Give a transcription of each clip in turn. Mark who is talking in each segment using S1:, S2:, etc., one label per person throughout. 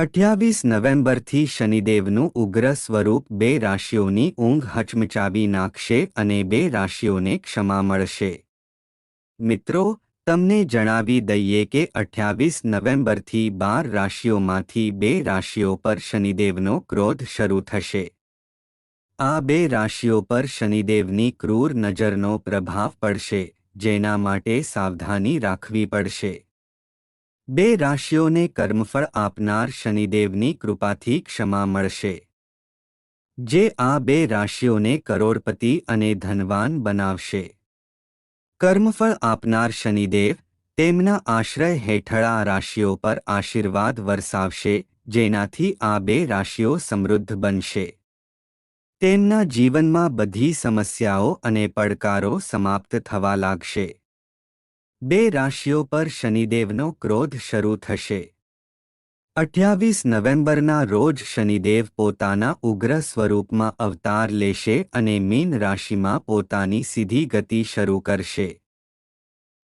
S1: અઠ્યાવીસ નવેમ્બરથી શનિદેવનું ઉગ્ર સ્વરૂપ બે રાશિઓની ઊંઘ હચમચાવી નાખશે અને બે રાશિઓને ક્ષમા મળશે. મિત્રો, તમને જણાવી દઈએ કે અઠ્યાવીસ નવેમ્બરથી બાર રાશિઓમાંથી બે રાશિઓ પર શનિદેવનો ક્રોધ શરૂ થશે. આ બે રાશિઓ પર શનિદેવની ક્રૂર નજરનો પ્રભાવ પડશે, જેના માટે સાવધાની રાખવી પડશે. બે રાશિઓને કર્મફળ આપનાર શનિદેવની કૃપાથી ક્ષમા મળશે. જે આ બે રાશિઓને કરોડપતિ અને ધનવાન બનાવશે. કર્મફળ આપનાર શનિદેવ તેમના આશ્રય હેઠળ આ રાશિઓ પર આશીર્વાદ વરસાવશે, જેનાથી આ બે રાશિઓ સમૃદ્ધ બનશે. તેમના જીવનમાં બધી સમસ્યાઓ અને પડકારો સમાપ્ત થવા લાગશે. બે રાશિઓ પર શનિદેવનો ક્રોધ શરૂ થશે. અઠ્યાવીસ નવેમ્બરના રોજ શનિદેવ પોતાના ઉગ્ર સ્વરૂપમાં અવતાર લેશે અને મીન રાશિમાં પોતાની સીધી ગતિ શરૂ કરશે.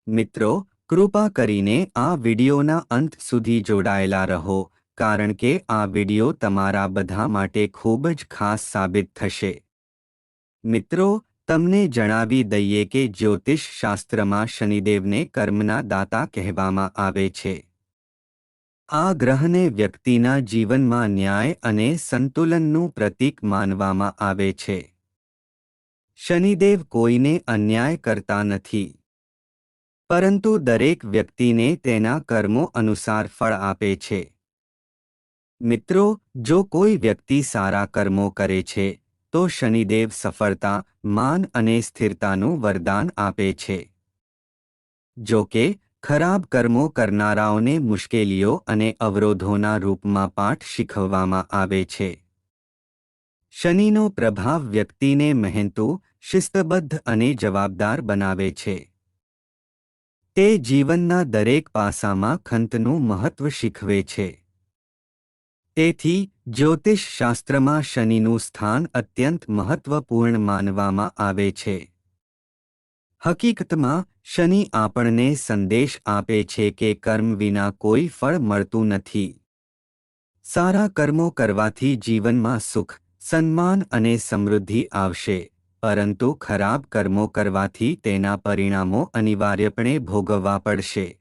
S1: મિત્રો, કૃપા કરીને આ વિડિયોના અંત સુધી જોડાયેલા રહો, કારણ કે આ વિડિયો તમારા બધા માટે ખૂબ જ ખાસ સાબિત થશે. મિત્રો તમને જણાવી દઈએ કે જ્યોતિષ શાસ્ત્રમાં શનિદેવને કર્મના દાતા કહેવામાં આવે છે. આ ગ્રહને વ્યક્તિના જીવનમાં ન્યાય અને સંતુલનનું પ્રતીક માનવામાં આવે છે. શનિદેવ કોઈને અન્યાય કરતા નથી. પરંતુ દરેક વ્યક્તિને તેના કર્મો અનુસાર ફળ આપે છે. મિત્રો, જો કોઈ વ્યક્તિ સારા કર્મો કરે છે તો શનિદેવ સફળતા, માન અને સ્થિરતાનું વરદાન આપે છે. જો કે, ખરાબ કર્મો કરનારાઓને મુશ્કેલીઓ અને અવરોધોના રૂપમાં પાઠ શીખવવામાં આવે છે. શનિનો પ્રભાવ વ્યક્તિને મહેનતુ, શિસ્તબદ્ધ અને જવાબદાર બનાવે છે. તે જીવનના દરેક પાસામાં ખંતનું મહત્વ શીખવે છે. તેથી જ્યોતિષશાસ્ત્રમાં શનિનું સ્થાન અત્યંત મહત્વપૂર્ણ માનવામાં આવે છે. હકીકતમાં, શનિ આપણને સંદેશ આપે છે કે કર્મ વિના કોઈ ફળ મળતું નથી. સારા કર્મો કરવાથી જીવનમાં સુખ, સન્માન અને સમૃદ્ધિ આવશે, પરંતુ ખરાબ કર્મો કરવાથી તેના પરિણામો અનિવાર્યપણે ભોગવવા પડશે.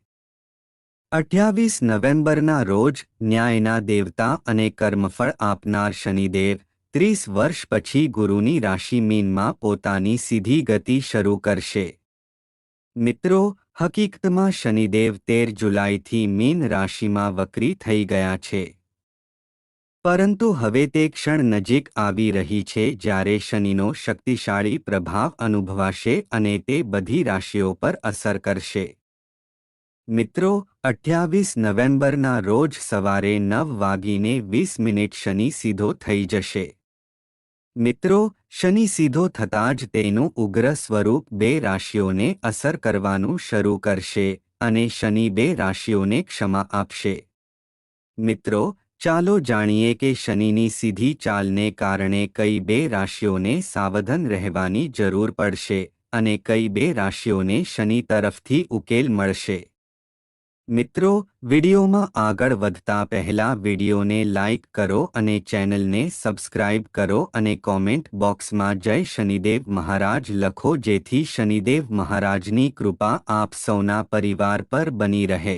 S1: અઠ્યાવીસ નવેમ્બરના રોજ ન્યાયના દેવતા અને કર્મફળ આપનાર શનિદેવ ત્રીસ વર્ષ પછી ગુરુની રાશિ મીનમાં પોતાની સીધી ગતિ શરૂ કરશે. મિત્રો, હકીકતમાં શનિદેવ તેર જુલાઈથી મીન રાશિમાં વક્રી થઈ ગયા છે. પરંતુ હવે તે ક્ષણ નજીક આવી રહી છે જ્યારે શનિનો શક્તિશાળી પ્રભાવ અનુભવાશે અને તે બધી રાશિઓ પર અસર કરશે. મિત્રો, અઠ્યાવીસ નવેમ્બરના રોજ સવારે નવ વાગીને વીસ મિનિટ શનિ સીધો થઈ જશે. મિત્રો, શનિ સીધો થતાં જ તેનું ઉગ્ર સ્વરૂપ બે રાશિઓને અસર કરવાનું શરૂ કરશે અને શનિ બે રાશિઓને ક્ષમા આપશે. મિત્રો, ચાલો જાણીએ કે શનિની સીધી ચાલને કારણે કઈ બે રાશિઓને સાવધાન રહેવાની જરૂર પડશે અને કઈ બે રાશિઓને શનિ તરફથી ઉકેલ મળશે. મિત્રો, વિડિયોમાં આગળ વધતા પહેલા વિડીયોને લાઇક કરો અને ચેનલને સબસ્ક્રાઇબ કરો અને કોમેન્ટ બોક્સમાં જય શનિદેવ મહારાજ લખો જેથી શનિદેવ મહારાજની કૃપા આપ સૌના પરિવાર પર બની રહે.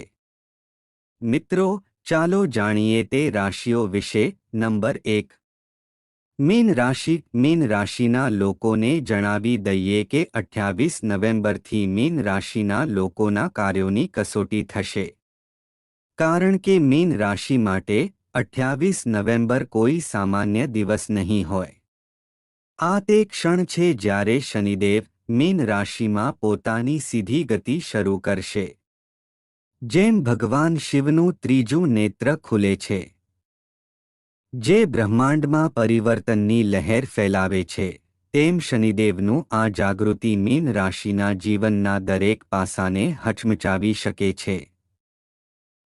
S1: મિત્રો, ચાલો જાણીએ તે રાશિઓ વિશે. નંબર એક મીન રાશિ, મીન રાશિના લોકોને જણાવી દઈએ કે અઠ્યાવીસ નવેમ્બરથી મીન રાશિના લોકોના કાર્યોની કસોટી થશે. કારણ કે મીન રાશિ માટે અઠ્યાવીસ નવેમ્બર કોઈ સામાન્ય દિવસ નહીં હોય. આ તે ક્ષણ છે જ્યારે શનિદેવ મીન રાશિમાં પોતાની સીધી ગતિ શરૂ કરશે. જેમ ભગવાન શિવનું ત્રીજું નેત્ર ખુલે છે. જે બ્રહ્માંડમાં પરિવર્તનની લહેર ફેલાવે છે, તેમ શનિદેવનું આ જાગૃતિ મીન રાશિના જીવનના દરેક પાસાને હચમચાવી શકે છે.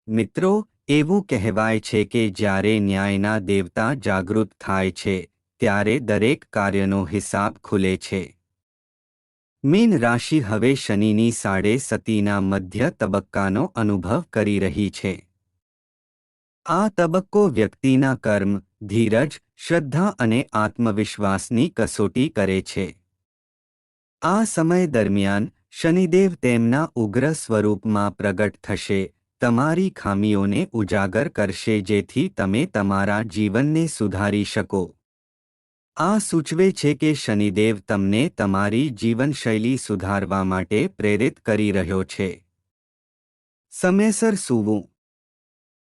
S1: મિત્રો, એવું કહેવાય છે કે જ્યારે ન્યાયના દેવતા જાગૃત થાય છે, ત્યારે દરેક કાર્યનો હિસાબ ખુલે છે. મીન રાશિ હવે શનિની સાડે સતીના મધ્ય તબક્કાનો અનુભવ કરી રહી છે. આ તબક્કો વ્યક્તિના કર્મ, ધીરજ, શ્રદ્ધા અને આત્મવિશ્વાસની કસોટી કરે છે. આ સમય દરમિયાન શનિદેવ તેમના ઉગ્ર સ્વરૂપમાં પ્રગટ થશે, તમારી ખામીઓને ઉજાગર કરશે જેથી તમે તમારા જીવનને સુધારી શકો. આ સૂચવે છે કે શનિદેવ તમને તમારી જીવનશૈલી સુધારવા માટે પ્રેરિત કરી રહ્યો છે. સમયસર સૂવું.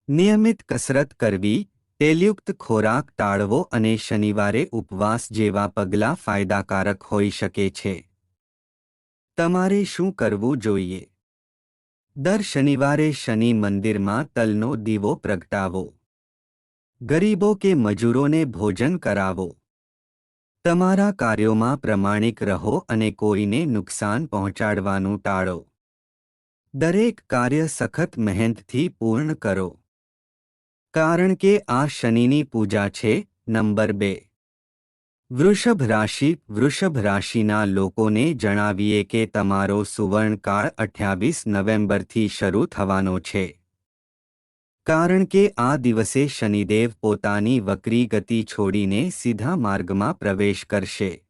S1: નિયમિત કસરત કરવી, તેલયુક્ત ખોરાક ટાળવો અને શનિવારે ઉપવાસ જેવા પગલાં ફાયદાકારક હોઈ શકે છે. તમારે શું કરવું જોઈએ? દર શનિવારે શનિ મંદિરમાં તલનો દીવો પ્રગટાવો. ગરીબો કે મજૂરોને ભોજન કરાવો. તમારા કાર્યોમાં પ્રમાણિક રહો અને કોઈને નુકસાન પહોંચાડવાનું ટાળો. દરેક કાર્ય સખત મહેનતથી પૂર્ણ કરો. કારણ કે આ શનિની પૂજા છે, નંબર બે. વૃષભ રાશિ, વૃષભ રાશિના લોકોને જણાવીએ કે તમારો સુવર્ણકાળ અઠ્યાવીસ નવેમ્બરથી શરૂ થવાનો છે. કારણ કે આ દિવસે શનિદેવ પોતાની વક્રી ગતિ છોડીને સીધા માર્ગમાં પ્રવેશ કરશે.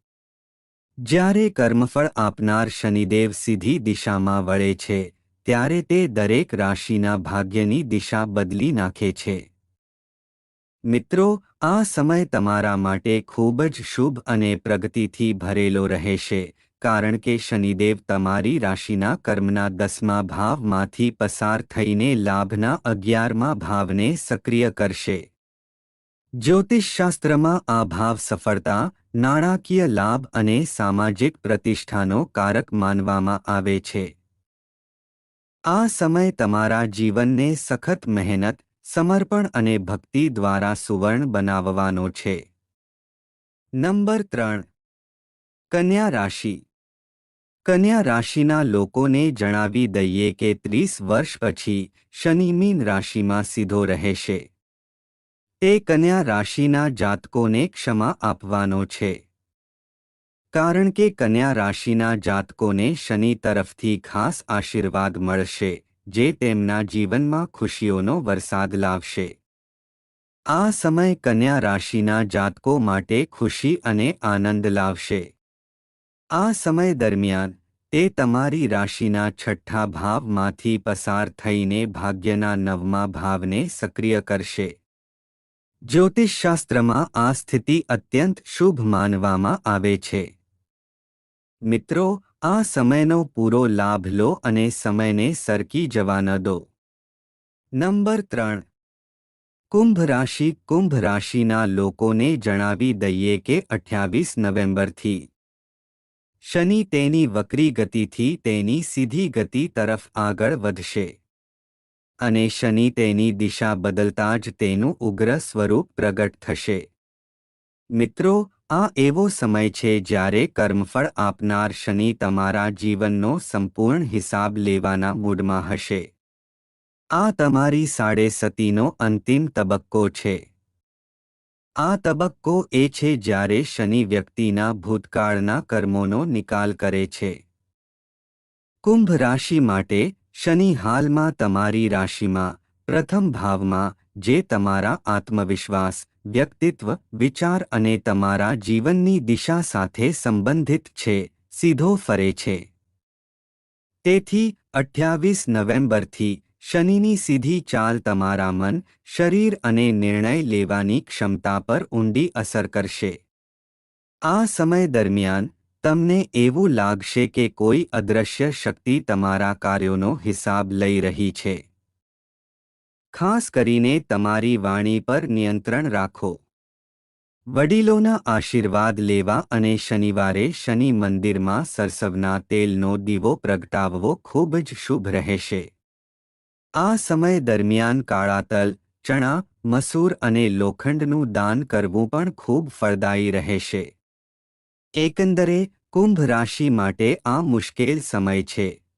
S1: જ્યારે કર્મફળ આપનાર શનિદેવ સીધી દિશામાં વળે છે, ત્યારે તે દરેક રાશિના ભાગ્યની દિશા બદલી નાખે છે. મિત્રો, આ સમય તમારા માટે ખૂબ જ શુભ અને પ્રગતિથી ભરેલો રહેશે, કારણ કે શનિદેવ તમારી રાશિના કર્મના દસમા ભાવમાંથી પસાર થઈને લાભના અગિયારમા ભાવને સક્રિય કરશે. જ્યોતિષશાસ્ત્રમાં આ ભાવ સફળતા, નાણાકીય લાભ અને સામાજિક પ્રતિષ્ઠાનો કારક માનવામાં આવે છે. આ સમય તમારા જીવનને સખત મહેનત સમર્પણ અને ભક્તિ દ્વારા સુવર્ણ બનાવવાનો છે. નંબર ત્રણ. કન્યા રાશિ. કન્યા રાશિના લોકોને જણાવી દઈએ કે ત્રીસ વર્ષ પછી શનિ મીન રાશિમાં સીધો રહેશે. તે કન્યા રાશિના જાતકોને ક્ષમા આપવાનો છે. કારણ કે કન્યા રાશિના જાતકોને શનિ તરફથી ખાસ આશીર્વાદ મળશે. જે તેમના જીવનમાં ખુશીઓનો વરસાદ લાવશે. આ સમય કન્યા રાશિના જાતકો માટે ખુશી અને આનંદ લાવશે. આ સમય દરમિયાન, તે તમારી રાશિના છઠ્ઠા ભાવમાંથી પસાર થઈને ભાગ્યના નવમા ભાવને સક્રિય કરશે. જ્યોતિષશાસ્ત્રમાં આ સ્થિતિ અત્યંત શુભ માનવામાં આવે છે. મિત્રો આ સમયનો પૂરો લાભ લો અને સમયને સરકી જવા ન દો. નંબર ત્રણ. કુંભ રાશિ કુંભ રાશિના લોકોને જણાવી દઈએ કે અઠ્યાવીસ નવેમ્બરથી શનિ તેની વક્રી ગતિથી તેની સીધી ગતિ તરફ આગળ વધશે. અને શનિ તેની દિશા બદલતા જ તેનું ઉગ્ર સ્વરૂપ પ્રગટ થશે. મિત્રો, આ એવો સમય છે જ્યારે કર્મફળ આપનાર શનિ તમારા જીવનનો સંપૂર્ણ હિસાબ લેવાના મૂડમાં હશે. આ તમારી સાડે સતીનો અંતિમ તબક્કો છે. આ તબક્કો એ છે જ્યારે શનિ વ્યક્તિના ભૂતકાળના કર્મોનો નિકાલ કરે છે. કુંભ રાશિ માટે શનિ હાલમાં તમારી રાશિમાં પ્રથમ ભાવમાં જે તમારા આત્મવિશ્વાસ, વ્યક્તિત્વ, વિચાર અને તમારા જીવનની દિશા સાથે સંબંધિત છે, સીધો ફરે છે. તેથી, અઠ્યાવીસ નવેમ્બરથી શનિની સીધી ચાલ તમારા મન, શરીર અને નિર્ણય લેવાની ક્ષમતા પર ઊંડી અસર કરશે. આ સમય દરમિયાન, તમને એવું લાગશે કે કોઈ અદૃશ્ય શક્તિ તમારા કાર્યોનો હિસાબ લઈ રહી છે. ખાસ કરીને તમારી વાણી પર નિયંત્રણ રાખો. વડીલોના આશીર્વાદ લેવા અને શનિવારે શનિ મંદિરમાં સરસવના તેલનો દીવો પ્રગટાવવો ખૂબ જ શુભ રહેશે. આ સમય દરમિયાન કાળા તલ ચણા, મસૂર અને લોખંડનું દાન કરવું પણ ખૂબ ફળદાયી રહેશે. એકંદરે, કુંભ રાશિ માટે આ મુશ્કેલ સમય છે.